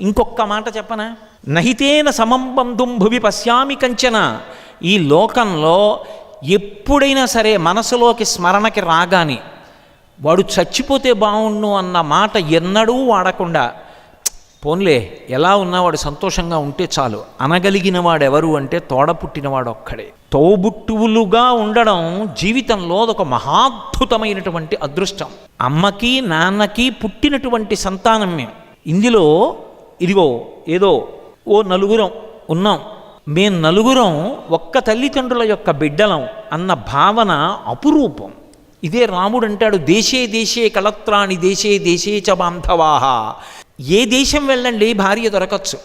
ఇంకొక్క మాట చెప్పనా? నహితేన సమం బంధుం భువి పశ్యామి కంచన. ఈ లోకంలో ఎప్పుడైనా సరే మనసులోకి స్మరణకి రాగాని వాడు చచ్చిపోతే బాగుండు అన్న మాట ఎన్నడూ వాడకుండా పోన్లే ఎలా ఉన్నా వాడు సంతోషంగా ఉంటే చాలు. అనగలిగిన వాడెవరు అంటే తోడ పుట్టినవాడు ఒక్కడే తోబుట్టువులుగా ఉండడం జీవితంలో అదొక మహాద్భుతమైనటువంటి అదృష్టం. అమ్మకి నాన్నకి పుట్టినటువంటి సంతానం మేము ఇందులో ఇదిగో ఏదో ఓ నలుగురం ఉన్నాం. మేం నలుగురం ఒక్క తల్లిదండ్రుల యొక్క బిడ్డలం అన్న భావన అపురూపం. ఇదే రాముడు అంటాడు దేశే దేశే కళత్రాణి దేశే దేశే చ బాంధవాహ ఏ దేశం వెళ్ళండి భార్య దొరకచ్చు.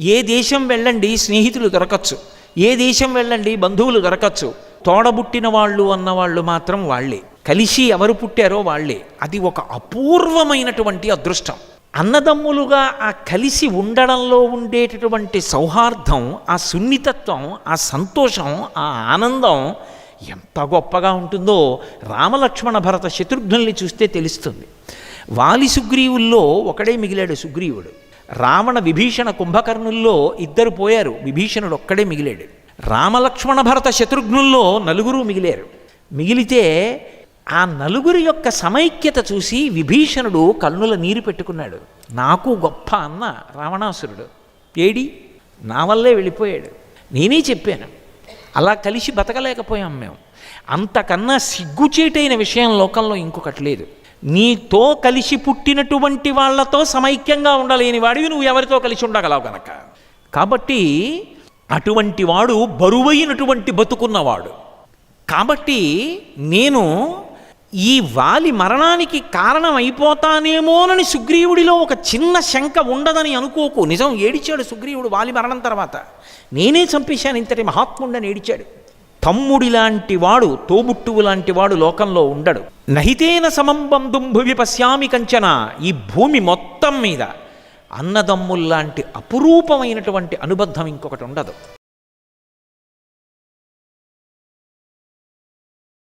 ఏ దేశం వెళ్ళండి స్నేహితులు దొరకచ్చు. ఏ దేశం వెళ్ళండి బంధువులు దొరకచ్చు. తోడబుట్టిన వాళ్ళు అన్నవాళ్ళు మాత్రం వాళ్ళే. కలిసి ఎవరు పుట్టారో వాళ్ళే. అది ఒక అపూర్వమైనటువంటి అదృష్టం. అన్నదమ్ములుగా ఆ కలిసి ఉండడంలో ఉండేటటువంటి సౌహార్దం ఆ సున్నితత్వం ఆ సంతోషం ఆ ఆనందం ఎంత గొప్పగా ఉంటుందో రామలక్ష్మణ భరత శత్రుఘ్నుల్ని చూస్తే తెలుస్తుంది. వాలి సుగ్రీవుల్లో ఒకడే మిగిలాడు సుగ్రీవుడు. రావణ విభీషణ కుంభకర్ణుల్లో ఇద్దరు పోయారు విభీషణుడు ఒక్కడే మిగిలాడు. రామలక్ష్మణ భరత శత్రుఘ్నుల్లో నలుగురు మిగిలారు. మిగిలితే ఆ నలుగురి యొక్క సమైక్యత చూసి విభీషణుడు కన్నుల నీరు పెట్టుకున్నాడు. నాకు గొప్ప అన్న రావణాసురుడు. ఏడి? నా వల్లే వెళ్ళిపోయాడు. నేనే చెప్పాను. అలా కలిసి బతకలేకపోయాం మేము. అంతకన్నా సిగ్గుచేటైన విషయం లోకంలో ఇంకొకటి లేదు. నీతో కలిసి పుట్టినటువంటి వాళ్ళతో సమైక్యంగా ఉండలేని వాడివి నువ్వు ఎవరితో కలిసి ఉండగలవు కనుక కాబట్టి అటువంటి వాడు బరువైనటువంటి బతుకున్నవాడు. కాబట్టి నేను ఈ వాలి మరణానికి కారణం అయిపోతానేమోనని సుగ్రీవుడిలో ఒక చిన్న శంక ఉండదని అనుకోకు. నిజం ఏడిచాడు సుగ్రీవుడు వాలి మరణం తర్వాత. నేనే చంపేశాను ఇంతటి మహాత్ముండని ఏడిచాడు. తమ్ముడి లాంటి వాడు తోబుట్టువు లాంటి వాడు లోకంలో ఉండడు. నహితేన సమం బంధుం భువి పశ్యామి కంచన ఈ భూమి మొత్తం మీద. అన్నదమ్ముల్లాంటి అపురూపమైనటువంటి అనుబంధం ఇంకొకటి ఉండదు.